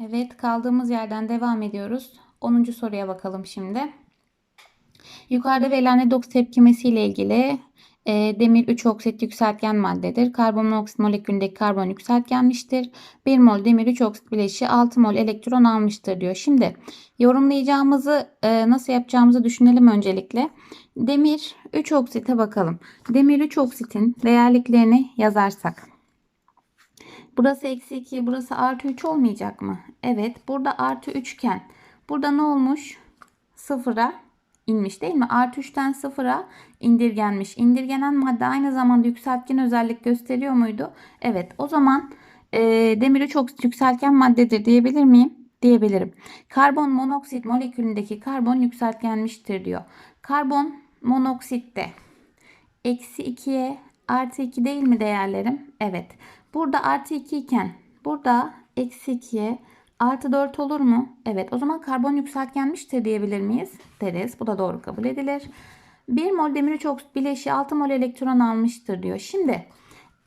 Evet kaldığımız yerden devam ediyoruz. 10. soruya bakalım şimdi. Yukarıda verilen redoks tepkimesi ile ilgili e, demir 3 oksit yükseltgen maddedir. Karbon monoksit molekülündeki karbon yükseltgenmiştir. 1 mol demir 3 oksit bileşiği 6 mol elektron almıştır diyor. Şimdi yorumlayacağımızı e, nasıl yapacağımızı düşünelim öncelikle. Demir 3 oksite bakalım. Demir 3 oksitin değerliklerini yazarsak. Burası eksi 2, burası artı 3 olmayacak mı? Evet, burada artı 3 iken burada ne olmuş? Sıfıra inmiş değil mi? Artı 3'ten sıfıra indirgenmiş. İndirgenen madde aynı zamanda yükseltgen özellik gösteriyor muydu? Evet, o zaman e, demir çok yükseltgen maddedir diyebilir miyim? Diyebilirim. Karbon monoksit molekülündeki karbon yükseltgenmiştir diyor. Karbon monoksitte eksi 2'ye artı 2 değil mi değerlerim? Evet. Burada artı 2 iken burada eksi 2'ye artı 4 olur mu? Evet. O zaman karbon yükseltgenmiştir diyebilir miyiz? Deriz. Bu da doğru kabul edilir. 1 mol demir 3 oksit bileşiği 6 mol elektron almıştır diyor. Şimdi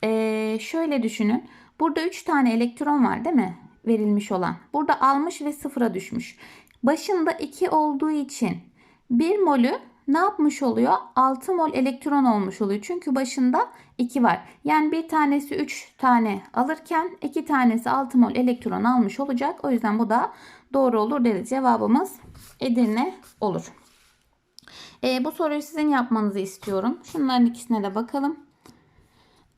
ee, şöyle düşünün. Burada 3 tane elektron var değil mi? Verilmiş olan. Burada almış ve sıfıra düşmüş. Başında 2 olduğu için 1 molü ne yapmış oluyor? 6 mol elektron olmuş oluyor. Çünkü başında 2 var. Yani bir tanesi 3 tane alırken iki tanesi 6 mol elektron almış olacak. O yüzden bu da doğru olur deriz. Cevabımız Edirne olur. E, bu soruyu sizin yapmanızı istiyorum. Şunların ikisine de bakalım.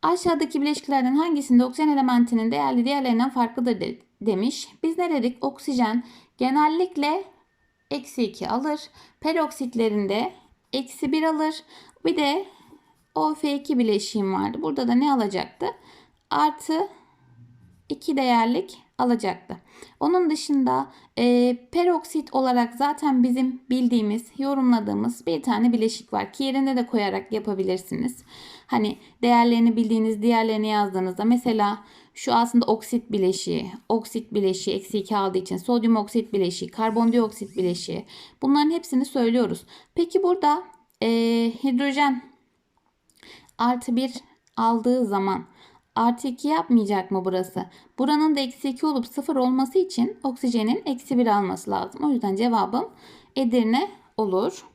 Aşağıdaki bileşiklerden hangisinde oksijen elementinin değerli diğerlerinden farklıdır de- demiş. Biz ne dedik? Oksijen genellikle eksi 2 alır. Peroksitlerinde eksi 1 alır. Bir de OF2 bileşiğim vardı. Burada da ne alacaktı? Artı 2 değerlik alacaktı. Onun dışında e, peroksit olarak zaten bizim bildiğimiz, yorumladığımız bir tane bileşik var ki yerine de koyarak yapabilirsiniz. Hani değerlerini bildiğiniz diğerlerini yazdığınızda mesela şu aslında oksit bileşiği, oksit bileşiği eksi 2 aldığı için sodyum oksit bileşiği, karbondioksit bileşiği bunların hepsini söylüyoruz. Peki burada e, hidrojen artı 1 aldığı zaman artı 2 yapmayacak mı burası? Buranın da eksi 2 olup 0 olması için oksijenin eksi 1 alması lazım. O yüzden cevabım Edirne olur.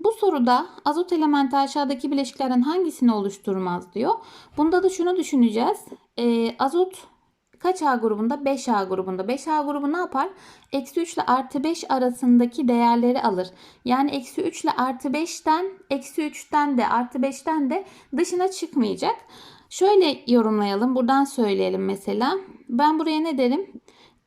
Bu soruda azot elementi aşağıdaki bileşiklerden hangisini oluşturmaz diyor. Bunda da şunu düşüneceğiz. Ee, azot kaç A grubunda? 5A grubunda. 5A grubu ne yapar? Eksi 3 ile artı 5 arasındaki değerleri alır. Yani eksi 3 ile artı 5'ten, eksi 3'ten de artı 5'ten de dışına çıkmayacak. Şöyle yorumlayalım. Buradan söyleyelim mesela. Ben buraya ne derim?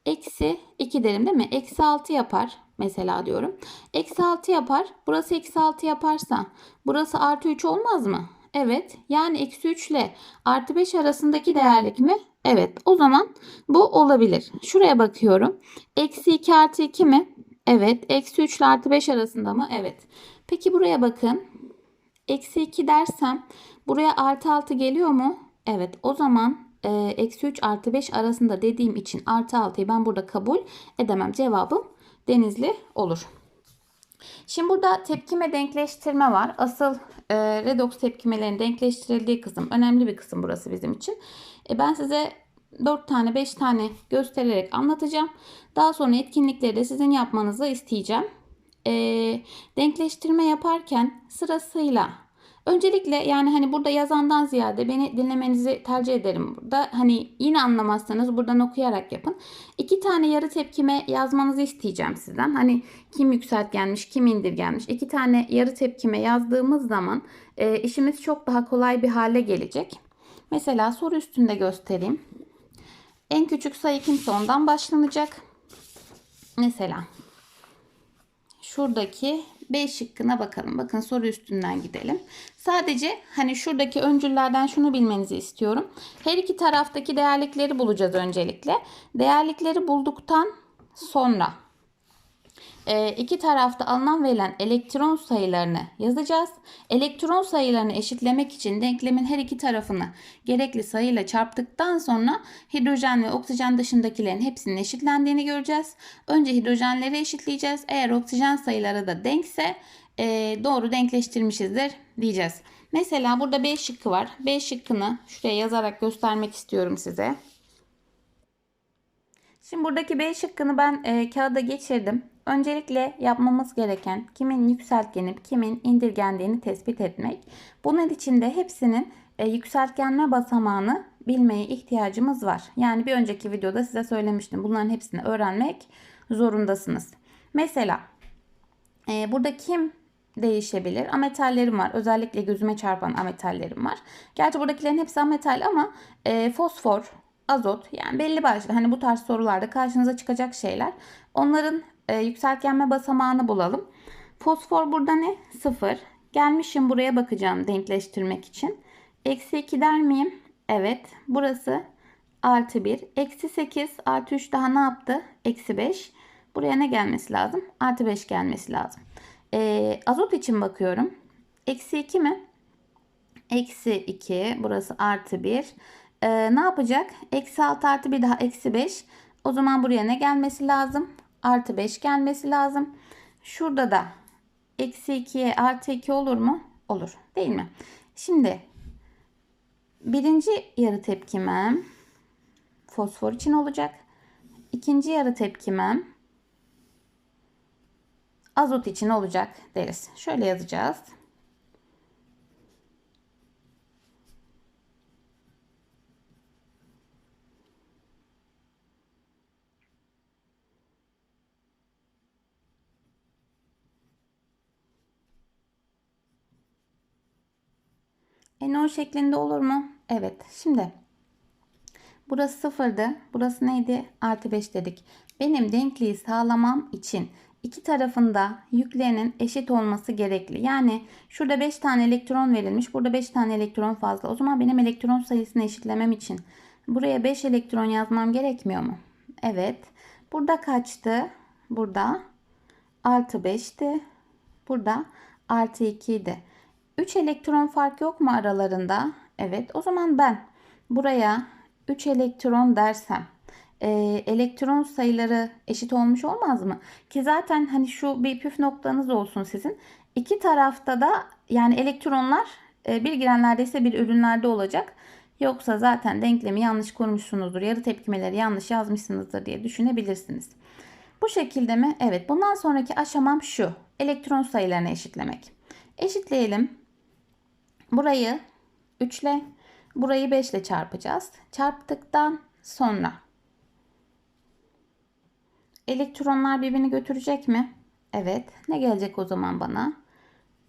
Eksi 2 derim değil mi? Eksi 6 yapar mesela diyorum. Eksi 6 yapar. Burası eksi 6 yaparsa burası artı 3 olmaz mı? Evet. Yani eksi 3 ile artı 5 arasındaki değerlik mi? Evet. O zaman bu olabilir. Şuraya bakıyorum. Eksi 2 artı 2 mi? Evet. Eksi 3 ile artı 5 arasında mı? Evet. Peki buraya bakın. Eksi 2 dersem buraya artı 6 geliyor mu? Evet. O zaman eksi 3 artı 5 arasında dediğim için artı 6'yı ben burada kabul edemem. Cevabım denizli olur. Şimdi burada tepkime denkleştirme var. Asıl e, redoks tepkimelerinin denkleştirildiği kısım. Önemli bir kısım burası bizim için. E, ben size 4 tane 5 tane göstererek anlatacağım. Daha sonra etkinlikleri de sizin yapmanızı isteyeceğim. E, denkleştirme yaparken sırasıyla Öncelikle yani hani burada yazandan ziyade beni dinlemenizi tercih ederim burada. Hani yine anlamazsanız buradan okuyarak yapın. İki tane yarı tepkime yazmanızı isteyeceğim sizden. Hani kim yükseltgenmiş, kim indirgenmiş. İki tane yarı tepkime yazdığımız zaman e, işimiz çok daha kolay bir hale gelecek. Mesela soru üstünde göstereyim. En küçük sayı kimse ondan başlanacak. Mesela şuradaki B şıkkına bakalım. Bakın soru üstünden gidelim. Sadece hani şuradaki öncüllerden şunu bilmenizi istiyorum. Her iki taraftaki değerlikleri bulacağız öncelikle. Değerlikleri bulduktan sonra iki tarafta alınan verilen elektron sayılarını yazacağız. Elektron sayılarını eşitlemek için denklemin her iki tarafını gerekli sayıyla çarptıktan sonra hidrojen ve oksijen dışındakilerin hepsinin eşitlendiğini göreceğiz. Önce hidrojenleri eşitleyeceğiz. Eğer oksijen sayıları da denkse e, doğru denkleştirmişizdir diyeceğiz. Mesela burada B şıkkı var. B şıkkını şuraya yazarak göstermek istiyorum size. Şimdi buradaki B şıkkını ben e, kağıda geçirdim. Öncelikle yapmamız gereken kimin yükseltgenip kimin indirgendiğini tespit etmek. Bunun için de hepsinin e, yükseltgenme basamağını bilmeye ihtiyacımız var. Yani bir önceki videoda size söylemiştim. Bunların hepsini öğrenmek zorundasınız. Mesela e, burada kim değişebilir? Ametallerim var. Özellikle gözüme çarpan ametallerim var. Gerçi buradakilerin hepsi ametal ama e, fosfor, azot yani belli başlı hani bu tarz sorularda karşınıza çıkacak şeyler. Onların e, yükseltgenme basamağını bulalım. Fosfor burada ne? 0. Gelmişim buraya bakacağım denkleştirmek için. Eksi 2 der miyim? Evet. Burası artı 1. Eksi 8 artı 3 daha ne yaptı? Eksi 5. Buraya ne gelmesi lazım? Artı 5 gelmesi lazım. E, azot için bakıyorum. Eksi 2 mi? Eksi 2. Burası artı 1. E, ne yapacak? Eksi 6 artı 1 daha eksi 5. O zaman buraya ne gelmesi lazım? Artı 5 gelmesi lazım. Şurada da eksi 2'ye artı 2 olur mu? Olur. Değil mi? Şimdi birinci yarı tepkimem fosfor için olacak. İkinci yarı tepkimem azot için olacak deriz. Şöyle yazacağız. NO şeklinde olur mu? Evet. Şimdi burası sıfırdı. Burası neydi? Artı 5 dedik. Benim denkliği sağlamam için iki tarafında yüklerinin eşit olması gerekli. Yani şurada 5 tane elektron verilmiş. Burada 5 tane elektron fazla. O zaman benim elektron sayısını eşitlemem için buraya 5 elektron yazmam gerekmiyor mu? Evet. Burada kaçtı? Burada artı 5'ti. Burada artı 2 idi. 3 elektron fark yok mu aralarında? Evet. O zaman ben buraya 3 elektron dersem e, elektron sayıları eşit olmuş olmaz mı? Ki zaten hani şu bir püf noktanız olsun sizin. İki tarafta da yani elektronlar e, bir girenlerde ise bir ürünlerde olacak. Yoksa zaten denklemi yanlış kurmuşsunuzdur. Yarı tepkimeleri yanlış yazmışsınızdır diye düşünebilirsiniz. Bu şekilde mi? Evet. Bundan sonraki aşamam şu. Elektron sayılarını eşitlemek. Eşitleyelim. Burayı 3 ile burayı 5 ile çarpacağız. Çarptıktan sonra elektronlar birbirini götürecek mi? Evet. Ne gelecek o zaman bana?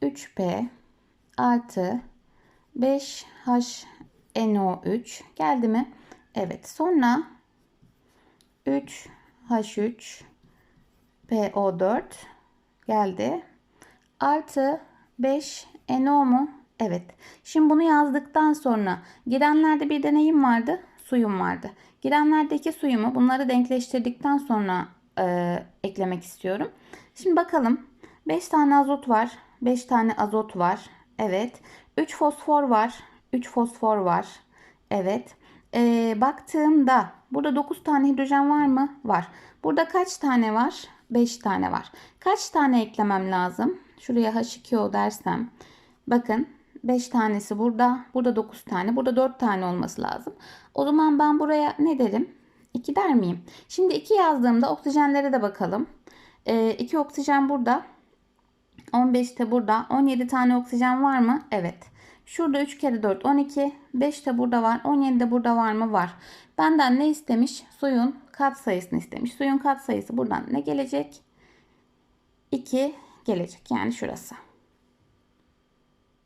3P artı 5HNO3 geldi mi? Evet. Sonra 3H3 PO4 geldi. Artı 5 NO mu? Evet. Şimdi bunu yazdıktan sonra girenlerde bir deneyim vardı. Suyum vardı. Girenlerdeki suyumu bunları denkleştirdikten sonra e, eklemek istiyorum. Şimdi bakalım. 5 tane azot var. 5 tane azot var. Evet. 3 fosfor var. 3 fosfor var. Evet. E, baktığımda burada 9 tane hidrojen var mı? Var. Burada kaç tane var? 5 tane var. Kaç tane eklemem lazım? Şuraya H2O dersem. Bakın 5 tanesi burada. Burada 9 tane. Burada 4 tane olması lazım. O zaman ben buraya ne derim? 2 der miyim? Şimdi 2 yazdığımda oksijenlere de bakalım. 2 ee, oksijen burada. 15 de burada. 17 tane oksijen var mı? Evet. Şurada 3 kere 4 12. 5 de burada var. 17 de burada var mı? Var. Benden ne istemiş? Suyun kat sayısını istemiş. Suyun kat sayısı buradan ne gelecek? 2 gelecek. Yani şurası.